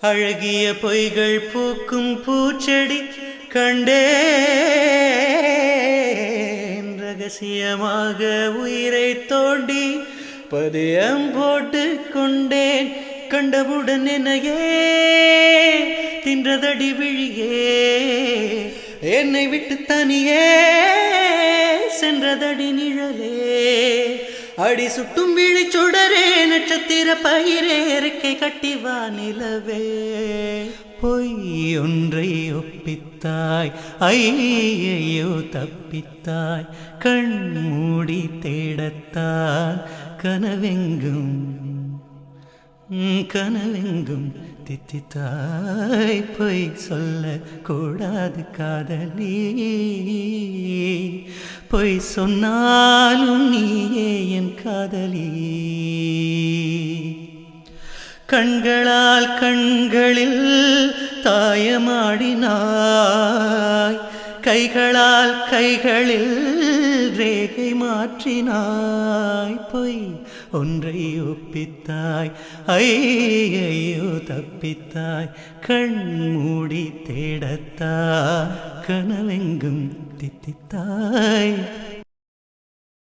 அழகிய பொய்கள் பூக்கும் பூச்செடி கண்டே ரகசியமாக உயிரை தோண்டி பதியம் போட்டு கொண்டேன் கண்டவுடன் என்னையே தின்றதடி விழியே. என்னை விட்டு தனியே சென்றதடி நிழலே. அடி சுட்டும் விழி சுடரே நட்சத்திர பயிரே இறக்கை கட்டிவா நிலவே. பொய் ஒன்றை ஒப்பித்தாய் ஐயையோ தப்பித்தாய் கண் மூடி தேடத்தான் கனவெங்கும் கனவெங்கும் தித்தித்தாய். பொய் சொல்ல கூடாது காதலி. பொய் சொன்னாலும் நீயே காதலி. கண்களால் கண்களில் தாயமாடினாய். கைகளால் கைகளில் ரேகை மாற்றினாய். பொய் ஒன்றை ஒப்பித்தாய். ஐயையோ தப்பித்தாய். கண் மூடி தேடத்தாய் கனவெங்கும் தித்தித்தாய்.